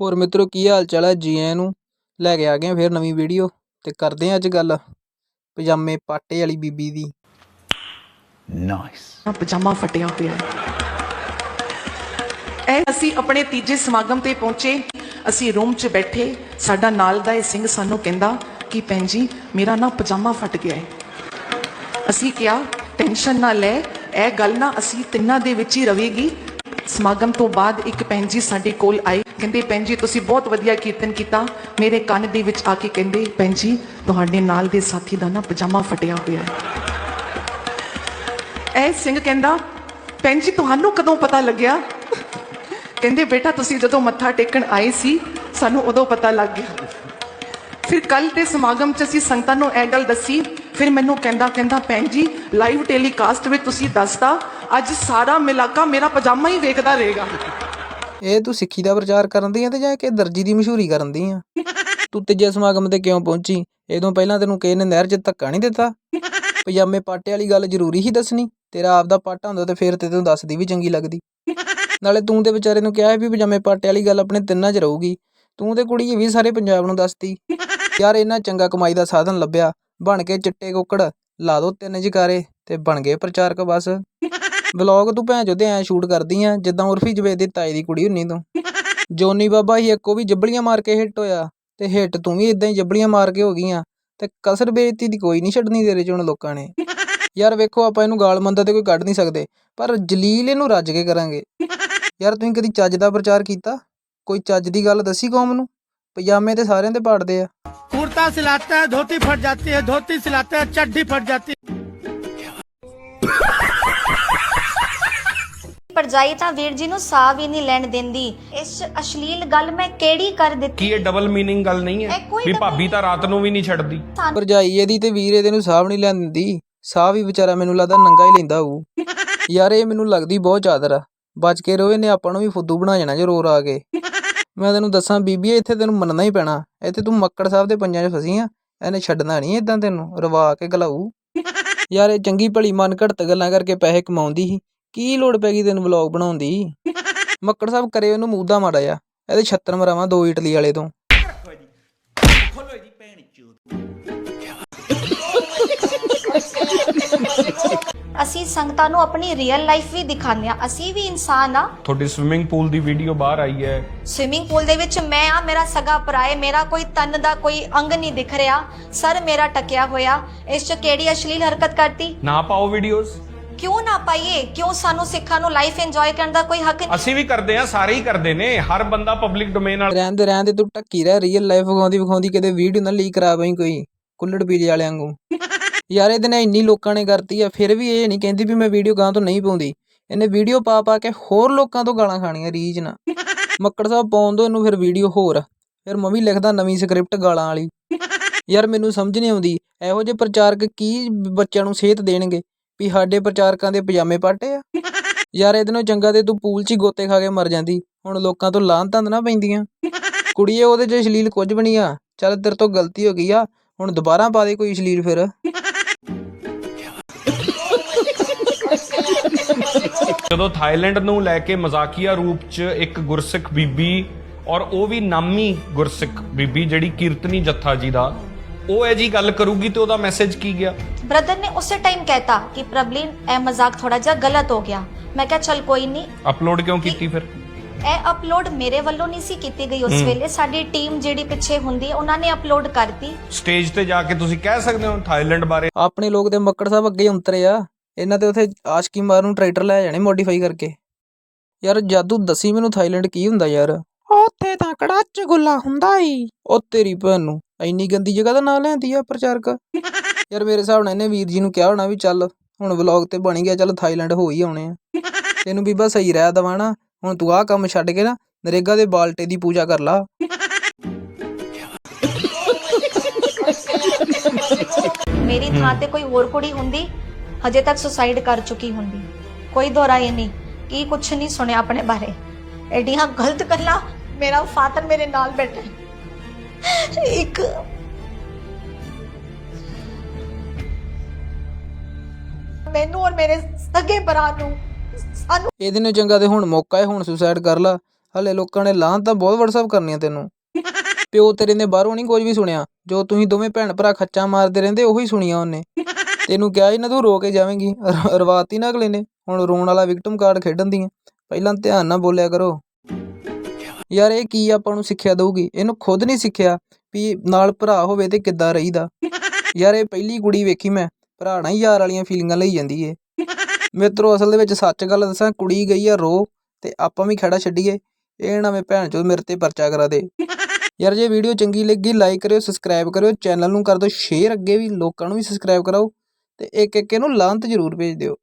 ਹੋਰ ਮਿੱਤਰੋ ਕੀ ਹਾਲ ਚਾਲ ਹੈ ਜੀ ਆਇਆਂ ਨੂੰ ਲੈ ਕੇ ਆ ਗਏ ਹਾਂ ਫਿਰ ਨਵੀਂ ਵੀਡੀਓ ਤੇ ਕਰਦੇ ਹਾਂ ਅੱਜ ਗੱਲ ਪਜਾਮੇ ਪਾਟੇ ਵਾਲੀ ਬੀਬੀ ਦੀ। ਆ ਪਜਾਮਾ ਫਟਿਆ ਪਿਆ। ਇਹ ਅਸੀਂ ਆਪਣੇ ਤੀਜੇ ਸਮਾਗਮ ਤੇ ਪਹੁੰਚੇ ਅਸੀਂ ਰੂਮ 'ਚ ਬੈਠੇ ਸਾਡਾ ਨਾਲ ਦਾ ਇਹ ਸਿੰਘ ਸਾਨੂੰ ਕਹਿੰਦਾ ਕਿ ਭੈਣ ਜੀ ਮੇਰਾ ਨਾ ਪਜਾਮਾ ਫਟ ਗਿਆ ਹੈ। ਅਸੀਂ ਕਿਹਾ ਟੈਨਸ਼ਨ ਨਾ ਲੈ ਇਹ ਗੱਲ ਨਾ ਅਸੀਂ ਤਿੰਨਾਂ ਦੇ ਵਿੱਚ ਹੀ ਰਵੇਗੀ। ਸਮਾਗਮ ਤੋਂ ਬਾਅਦ ਇੱਕ ਭੈਣ ਜੀ ਸਾਡੇ ਕੋਲ ਆਏ। ਕਹਿੰਦੇ, ਭੈਣ ਜੀ, ਤੁਸੀਂ ਬਹੁਤ ਵਧੀਆ ਕੀਰਤਨ ਕੀਤਾ। ਮੇਰੇ ਕੰਨ ਦੇ ਵਿੱਚ ਆ ਕੇ ਕਹਿੰਦੇ, ਭੈਣ ਜੀ, ਤੁਹਾਡੇ ਨਾਲ ਦੇ ਸਾਥੀ ਦਾ ਨਾ ਪਜਾਮਾ ਫਟਿਆ ਹੋਇਆ ਹੈ। ਇਹ ਸਿੰਘ ਕਹਿੰਦਾ, ਭੈਣ ਜੀ, ਤੁਹਾਨੂੰ ਕਦੋਂ ਪਤਾ ਲੱਗਿਆ? ਕਹਿੰਦੇ, ਬੇਟਾ, ਤੁਸੀਂ ਜਦੋਂ ਮੱਥਾ ਟੇਕਣ ਆਏ ਸੀ, ਸਾਨੂੰ ਉਦੋਂ ਪਤਾ ਲੱਗ ਗਿਆ। ਫਿਰ ਕੱਲ ਦੇ ਸਮਾਗਮ 'ਚ ਅਸੀਂ ਸੰਗਤਾਂ ਨੂੰ ਇਹ ਗੱਲ ਦੱਸੀ। ਫਿਰ ਮੈਨੂੰ ਕਹਿੰਦਾ ਕਹਿੰਦਾ, ਭੈਣ ਜੀ ਲਾਈਵ ਟੈਲੀਕਾਸਟ ਵਿੱਚ ਤੁਸੀਂ ਦੱਸਤਾ, ਅੱਜ ਸਾਰਾ ਮਿਲਾਕਾ ਮੇਰਾ ਪਜਾਮਾ ਹੀ ਵੇਖਦਾ ਰਹੇਗਾ। ਇਹ ਤੂੰ ਸਿੱਖੀ ਦਾ ਪ੍ਰਚਾਰ ਕਰਨ ਦੀ ਆ ਤੇ ਜਾਂ ਕਿ ਦਰਜੀ ਦੀ ਮਸ਼ਹੂਰੀ ਕਰਨ ਦੀ ਆ? ਤੂੰ ਤੀਜੇ ਸਮਾਗਮ ਤੇ ਕਿਉਂ ਪਹੁੰਚੀ? ਇਦੋਂ ਪਹਿਲਾਂ ਤੈਨੂੰ ਕਿਸੇ ਨੇ ਨਹਿਰ 'ਚ ਧੱਕਾ ਨਹੀਂ ਦਿੱਤਾ? ਪਜਾਮੇ ਪਾਟੇ ਵਾਲੀ ਗੱਲ ਜ਼ਰੂਰੀ ਹੀ ਦੱਸਣੀ। ਤੇਰਾ ਆਪਦਾ ਪਾਟਾ ਹੁੰਦਾ ਤੇ ਫਿਰ ਤੇ ਤੈਨੂੰ ਦੱਸਦੀ ਵੀ ਚੰਗੀ ਲੱਗਦੀ। ਨਾਲੇ ਤੂੰ ਤੇ ਵਿਚਾਰੇ ਨੂੰ ਕਿਹਾ ਵੀ ਪਜਾਮੇ ਪਾਟੇ ਵਾਲੀ ਗੱਲ ਆਪਣੇ ਤਿੰਨਾਂ 'ਚ ਰਹੂਗੀ। ਤੂੰ ਤੇ ਕੁੜੀ ਇਹ ਵੀ ਸਾਰੇ ਪੰਜਾਬ ਨੂੰ ਦੱਸਦੀ ਯਾਰ ਇਹਨਾਂ ਚੰਗਾ ਕਮਾਈ ਦਾ ਸਾਧਨ ਲੱਭਿਆ। ਬਣ ਕੇ ਚਿੱਟੇ ਕੁੱਕੜ, ਲਾ ਦੋ ਤਿੰਨ ਜਕਾਰੇ ਤੇ ਬਣ ਗਏ ਪ੍ਰਚਾਰਕ ਬਸ। ਵਲੌਗ ਤੂੰ ਭੈਣ ਚੋਦੇ ਐ ਸ਼ੂਟ ਕਰਦੀ ਆ, ਜਿੱਦਾਂ ਉਰਫੀ ਜਵੇਦ ਦੀ ਤਾਈ ਦੀ ਕੁੜੀ ਹੁੰਨੀ ਤੂੰ। ਜੋਨੀ ਬਾਬਾ ਹੀ ਇੱਕੋ ਵੀ ਜੱਬਲੀਆਂ ਮਾਰ ਕੇ ਹਿੱਟ ਹੋਇਆ, ਤੇ ਹਿੱਟ ਤੂੰ ਵੀ ਇਦਾਂ ਹੀ ਜੱਬਲੀਆਂ ਮਾਰ ਕੇ ਹੋ ਗਈਆਂ, ਤੇ ਕਸਰ ਬੇਇੱਜ਼ਤੀ ਦੀ ਕੋਈ ਨਹੀਂ ਛੱਡਣੀ ਤੇਰੇ ਚੋਂ ਲੋਕਾਂ ਨੇ। ਯਾਰ ਵੇਖੋ, ਆਪਾਂ ਇਹਨੂੰ ਗਾਲ ਮੰਦਾ ਤੇ ਕੋਈ ਕੱਢ ਨਹੀਂ ਸਕਦੇ, ਪਰ ਜਲੀਲ ਇਹਨੂੰ ਰੱਜ ਕੇ ਕਰਾਂਗੇ। ਯਾਰ ਤੁਸੀਂ ਕਦੀ ਚੱਜ ਦਾ ਪ੍ਰਚਾਰ ਕੀਤਾ? ਕੋਈ ਚੱਜ ਦੀ ਗੱਲ ਦੱਸੀ ਕੌਮ ਨੂੰ? ਪਜਾਮੇ ਤੇ ਸਾਰਿਆਂ ਦੇ ਪਾੜਦੇ ਆ। ਕੁਰਤਾ ਸਿਲਾਤਾ, ਧੋਤੀ ਫਟ ਜਾਂਦੀ ਹੈ, ਧੋਤੀ ਸਿਲਾਤਾ ਹੈ ਚੱਡੀ ਫਟ ਜਾਂਦੀ है ਪਰਜਾਈ ਤਾਂ ਵੀਰ ਜੀ ਨੂੰ ਸਾਹ ਵੀ ਨਹੀਂ ਲੈਣ ਦਿੰਦੀ। ਇਸ ਅਸ਼ਲੀਲ ਗੱਲ ਮੈਂ ਕਿਹੜੀ ਕਰ ਕੀ ਦਿੱਤੀ ਇਹ ਡਬਲ ਮੀਨਿੰਗ ਗੱਲ ਨਹੀਂ ਹੈ? ਇਹ ਕੋਈ ਵੀ double ਭਾਬੀ ਤਾਂ ਰਾਤ ਨੂੰ ਵੀ ਨਹੀਂ ਛੱਡਦੀ। ਭਰਜਾਈ ਇਹਦੀ ਤੇ ਵੀਰ ਇਹਦੇ ਨੂੰ ਸਾਹ ਵੀ ਨਹੀਂ ਲੈਣ ਦਿੰਦੀ। ਸਾਹ ਵੀ ਵਿਚਾਰਾ ਮੈਨੂੰ ਲੱਗਦਾ ਨੰਗਾ ਹੀ ਲੈਂਦਾ ਹੋਊ। ਯਾਰ ਇਹ ਮੈਨੂੰ ਲੱਗਦੀ ਬਹੁਤ ਚਾਦਰ ਆ। ਬਚ ਕੇ ਰਹੋ ਇਹਨੇ ਆਪਾਂ ਨੂੰ ਵੀ ਫੁੱਦੂ ਬਣਾ ਜਾਣਾ ਜੇ ਰੋਰ ਆ ਕੇ। ਮੈਂ ਤੈਨੂੰ ਦੱਸਾਂ ਬੀਬੀ ਇੱਥੇ ਤੈਨੂੰ ਮੰਨਣਾ ਹੀ ਪੈਣਾ। ਇੱਥੇ ਤੂੰ ਮੱਕੜ ਸਾਹਿਬ ਦੇ ਪੰਜਾਂ 'ਚ ਫਸੀ ਆ। ਇਹਨੇ ਛੱਡਣਾ ਨਹੀਂ ਇਦਾਂ ਤੈਨੂੰ। ਰਵਾ ਕੇ ਗਲਾਊ ਯਾਰ ਇਹ ਚੰਗੀ ਭਲੀ ਮਨ ਘੜਤ ਗੱਲਾਂ ਕਰਕੇ ਪੈਸੇ ਕਮਾਉਂਦੀ ਸੀ। ਕੀ ਲੋੜ ਪੈ ਗਈ ਤੈਨੂੰ ਵਲੌਗ ਬਣਾਉਣ ਦੀ? ਮੱਕੜ ਸਾਹਿਬ ਕਰੇ ਉਹਨੂੰ ਮੂਦਾ ਮਾੜਾ ਜਾ ਇਹਦੇ ਛੱਤਰ ਮਰਾਵਾਂ ਦੋ ਇਟਲੀ ਵਾਲੇ ਤੋਂ। ਅਸੀਂ ਸੰਗਤਾਂ ਨੂੰ ਆਪਣੀ ਰੀਅਲ ਲਾਈਫ ਵੀ ਦਿਖਾਉਂਦੇ ਆ ਅਸੀਂ ਵੀ ਇਨਸਾਨ ਆ ਤੁਹਾਡੀ ਸਵਿਮਿੰਗ ਪੂਲ ਦੀ ਵੀਡੀਓ ਬਾਹਰ ਆਈ ਹੈ। ਸਵਿਮਿੰਗ ਪੂਲ ਦੇ ਵਿੱਚ ਮੈਂ ਆ ਮੇਰਾ ਸਗਾ ਹੈ। ਮੇਰਾ ਕੋਈ ਤਨ ਦਾ ਕੋਈ ਅੰਗ ਨਹੀਂ ਦਿਖ ਰਿਹਾ। ਸਰ ਮੇਰਾ ਟਕਿਆ ਹੋਇਆ। ਇਸ 'ਚ ਕਿਹੜੀ ਅਸ਼ਲੀਲ ਹਰਕਤ ਕਰਤੀ? ਨਾ ਪਾਓ ਵੀਡੀਓਜ਼ ਕਿਉਂ ਨਾ ਪਾਈਏ? ਕਿਉਂ ਸਾਨੂੰ ਸਿੱਖਾਂ ਨੂੰ ਲਾਈਫ ਇੰਜੋਏ ਕਰਨ ਦਾ ਕੋਈ ਹੱਕ ਨਹੀਂ? ਅਸੀਂ ਵੀ ਕਰਦੇ ਆ ਸਾਰੇ ਹੀ ਕਰਦੇ ਨੇ। ਹਰ ਬੰਦਾ ਪਬਲਿਕ ਡੋਮੇਨ ਨਾਲ ਰਹਿੰਦੇ ਰਹਿੰਦੇ ਤੂੰ ਟੱਕੀ ਰਹਿ ਰੀਅਲ ਲਾਈਫ ਵਿਖਾਉਂਦੀ ਵਿਖਾਉਂਦੀ ਕਿਤੇ ਵੀਡੀਓ ਨਾ ਲੀਕ ਕਰਾ ਬਈ ਕੋਈ ਕੁੱਲੜ ਪੀਲੇ ਵਾਲਿਆਂ ਵਾਂਗੂ। ਯਾਰ ਇਹਦੇ ਨੇ ਇੰਨੀ ਲੋਕਾਂ ਨੇ ਕਰਤੀ ਆ ਫਿਰ ਵੀ ਇਹ ਨਹੀਂ ਕਹਿੰਦੀ ਵੀ ਮੈਂ ਵੀਡੀਓ ਗਾਂ ਤੋਂ ਨਹੀਂ ਪਾਉਂਦੀ। ਇਹਨੇ ਵੀਡੀਓ ਪਾ ਪਾ ਕੇ ਹੋਰ ਲੋਕਾਂ ਤੋਂ ਗਾਲਾਂ ਖਾਣੀਆਂ ਰੀਜ ਨਾ ਮੱਕੜ ਸਾਹਿਬ ਪਾਉਣ ਦੋ ਇਹਨੂੰ ਫਿਰ ਵੀਡੀਓ ਹੋਰ। ਫਿਰ ਮੈਂ ਵੀ ਲਿਖਦਾ ਨਵੀਂ ਸਕ੍ਰਿਪਟ ਗਾਲਾਂ ਵਾਲੀ। ਯਾਰ ਮੈਨੂੰ ਸਮਝ ਨਹੀਂ ਆਉਂਦੀ ਇਹੋ ਜਿਹੇ ਪ੍ਰਚਾਰਕ ਕੀ ਬੱਚਿਆਂ ਨੂੰ ਸੇਧ ਦੇਣਗੇ? ਵੀ ਸਾਡੇ ਪ੍ਰਚਾਰਕਾਂ ਦੇ ਪਜਾਮੇ ਪਾਟੇ ਆ। ਯਾਰ ਇਹਦੇ ਨਾਲੋਂ ਚੰਗਾ ਤੇ ਤੂੰ ਪੂਲ 'ਚ ਹੀ ਗੋਤੇ ਖਾ ਕੇ ਮਰ ਜਾਂਦੀ। ਹੁਣ ਲੋਕਾਂ ਤੋਂ ਲਾਹਨ ਤੰਦ ਨਾ ਪੈਂਦੀਆਂ। ਕੁੜੀਏ, ਉਹਦੇ 'ਚ ਅਸ਼ਲੀਲ ਕੁਝ ਵੀ ਨਹੀਂ ਆ। ਚੱਲ ਤੇਰੇ ਤੋਂ ਗਲਤੀ ਹੋ ਗਈ ਆ। ਹੁਣ ਦੁਬਾਰਾ ਪਾ ਦੇ ਕੋਈ ਅਸ਼ਲੀਲ ਫਿਰ। ਜਦੋਂ ਥਾਈਲੈਂਡ ਨੂੰ ਲੈ ਕੇ ਮਜ਼ਾਕੀਆ ਰੂਪ 'ਚ ਇੱਕ ਗੁਰਸਿੱਖ ਬੀਬੀ ਔਰ ਉਹ ਵੀ ਨਾਮੀ ਗੁਰਸਿੱਖ ਬੀਬੀ ਜਿਹੜੀ ਕੀਰਤਨੀ ਜੱਥਾ ਜੀ ਦਾ ਉਹ ਇਹ ਜੀ ਗੱਲ ਕਰੂਗੀ ਤੇ ਉਹਦਾ ਮੈਸੇਜ ਕੀ ਗਿਆ? ਬ੍ਰਦਰ ਨੇ ਉਸੇ ਟਾਈਮ ਕਹਿਤਾ ਕਿ ਪ੍ਰਬਲੀਨ ਇਹ ਮਜ਼ਾਕ ਥੋੜਾ ਜਿਹਾ ਗਲਤ ਹੋ ਗਿਆ। ਮੈਂ ਕਿਹਾ ਚਲ ਕੋਈ ਨਹੀਂ ਅਪਲੋਡ ਕਿਉਂ ਕੀਤੀ ਫਿਰ? ਇਹ ਅਪਲੋਡ ਮੇਰੇ ਵੱਲੋਂ ਨਹੀਂ ਸੀ ਕੀਤੀ ਗਈ ਉਸ ਵੇਲੇ। ਸਾਡੀ ਟੀਮ ਜਿਹੜੀ ਪਿੱਛੇ ਹੁੰਦੀ ਹੈ ਉਹਨਾਂ ਨੇ ਅਪਲੋਡ ਕਰਤੀ। ਸਟੇਜ ਤੇ ਜਾ ਕੇ ਤੁਸੀਂ ਕਹਿ ਸਕਦੇ ਹੋ ਥਾਈਲੈਂਡ ਬਾਰੇ? ਆਪਣੇ ਲੋਕ ਤੇ ਮੱਕੜ ਸਾਹਿਬ ਅੱਗੇ ਹੀ ਉਤਰੇ ਆ। ਇਹਨਾਂ ਤੇ ਉਥੇ ਆਸ਼ਕੀ ਮਾਰ ਨੂੰ ਟਰੈਕਟਰ ਲੈ ਜਾਣੇ ਮੋਡੀਫਾਈ ਕਰਕੇ। ਯਾਰ ਜਾਦੂ ਦੱਸੀ ਮੈਨੂੰ ਥਾਈਲੈਂਡ ਕੀ ਹੁੰਦਾ ਯਾਰ? ਉੱਥੇ ਤਾਂ ਕੜਾਚ ਗੁੱਲਾ ਹੁੰਦਾ ਈ। ਉਹ ਤੇਰੀ ਭੈਣ ਨੂੰ। ਇੰਨੀ ਗੰਦੀ ਜਗ੍ਹਾ ਦਾ ਨਾਂ ਲੈਂਦੀ ਆ ਪ੍ਰਚਾਰਕ। ਯਾਰ ਮੇਰੇ ਹਿਸਾਬ ਨਾਲ ਇਹਨੇ ਵੀਰ ਜੀ ਨੂੰ ਕਿਹਾ ਹੋਣਾ ਵੀ ਚੱਲ, ਹੁਣ ਵਲੌਗ ਤੇ ਬਣ ਗਿਆ, ਚੱਲ ਥਾਈਲੈਂਡ ਹੋ ਹੀ ਆਉਣੇ ਆ। ਤੈਨੂੰ ਬੀਬਾ ਸਹੀ ਰਹਿ ਦਵਾਣਾ ਹੁਣ ਤੂੰ ਆਹ ਕੰਮ ਛੱਡ ਕੇ ਨਾ ਨਰੇਗਾ ਦੇ ਬਾਲਟੇ ਦੀ ਪੂਜਾ ਕਰ ਲਾ। ਮੇਰੀ ਥਾਂ ਤੇ ਕੋਈ ਹੋਰ ਕੁੜੀ ਹੁੰਦੀ, ਹਜੇ ਤੱਕ ਸੁਸਾਈਡ ਕਰ ਚੁੱਕੀ ਹੁੰਦੀ। ਕੋਈ ਦੋਰਾਏ ਨਹੀਂ, ਕੀ ਕੁਛ ਨਹੀਂ ਸੁਣਿਆ ਆਪਣੇ ਬਾਰੇ। ਐਡੀਆਂ ਗਲਤ ਗੱਲਾਂ, ਮੇਰਾ ਫਾਦਰ ਮੇਰੇ ਨਾਲ ਬੈਠਾ ਇੱਕ ਮੈਨੂੰ ਔਰ ਮੇਰੇ ਸਗੇ ਭਰਾ ਨੂੰ ਸਾਨੂੰ ਇਹਦੇ ਨੂੰ ਚੰਗਾ ਤੇ ਹੁਣ ਮੌਕਾ ਹੈ, ਹੁਣ ਸੁਸਾਈਡ ਕਰ ਲਾ। ਹਲੇ ਲੋਕਾਂ ਨੇ ਲਾਂ ਤਾਂ ਬਹੁਤ ਵਟਸਐਪ ਕਰਨੀਆਂ ਤੈਨੂੰ। ਪਿਓ ਤੇਰੇ ਨੇ ਬਾਹਰੋਂ ਨਹੀਂ ਕੁਝ ਵੀ ਸੁਣਿਆ। ਜੋ ਤੁਸੀਂ ਦੋਵੇਂ ਭੈਣ ਭਰਾ ਖੱਚਾ ਮਾਰਦੇ ਰਹਿੰਦੇ, ਉਹੀ ਸੁਣੀਆਂ ਉਹਨੇ। ਤੈਨੂੰ ਕਿਹਾ ਸੀ ਨਾ ਤੂੰ ਰੋ ਕੇ ਜਾਵੇਂਗੀ। ਰ- ਰਵਾਤੀ ਨਾ ਅਗਲੇ ਨੇ। ਹੁਣ ਰੋਣ ਵਾਲਾ ਵਿਕਟਮ ਕਾਰਡ ਖੇਡਣ ਦੀ ਪਹਿਲਾਂ ਧਿਆਨ ਨਾਲ ਬੋਲਿਆ ਕਰੋ। ਯਾਰ ਇਹ ਕੀ ਆਪਾਂ ਨੂੰ ਸਿੱਖਿਆ ਦਊਗੀ? ਇਹਨੂੰ ਖੁਦ ਨਹੀਂ ਸਿੱਖਿਆ ਵੀ ਨਾਲ ਭਰਾ ਹੋਵੇ ਤੇ ਕਿੱਦਾਂ ਰਹੀਦਾ। ਯਾਰ ਇਹ ਪਹਿਲੀ ਕੁੜੀ ਵੇਖੀ ਮੈਂ, ਭਰਾ ਨਾਲ ਹੀ ਯਾਰ ਵਾਲੀਆਂ ਫੀਲਿੰਗਾਂ ਲਈ ਜਾਂਦੀ ਏ। ਮਿੱਤਰੋ, ਅਸਲ ਦੇ ਵਿੱਚ ਸੱਚ ਗੱਲ ਦੱਸਾਂ, ਕੁੜੀ ਗਈ ਆ ਰੋ ਤੇ ਆਪਾਂ ਵੀ ਖੜਾ ਛੱਡੀਏ। ਇਹ ਨਾ ਮੈਂ ਭੈਣ ਚੋਦ ਮੇਰੇ ਤੇ ਪਰਚਾ ਕਰਾ ਦੇ। ਯਾਰ ਜੇ ਵੀਡੀਓ ਚੰਗੀ ਲੱਗੀ ਲਾਈਕ ਕਰਿਓ ਸਬਸਕ੍ਰਾਈਬ ਕਰਿਓ ਚੈਨਲ ਨੂੰ ਕਰ ਦਿਓ ਸ਼ੇਅਰ ਅੱਗੇ ਵੀ, ਲੋਕਾਂ ਨੂੰ ਵੀ ਸਬਸਕ੍ਰਾਈਬ ਕਰਾਓ ਤੇ ਇੱਕ ਇੱਕ ਇਹਨੂੰ ਲਾਂਤ ਜ਼ਰੂਰ ਭੇਜ ਦਿਓ।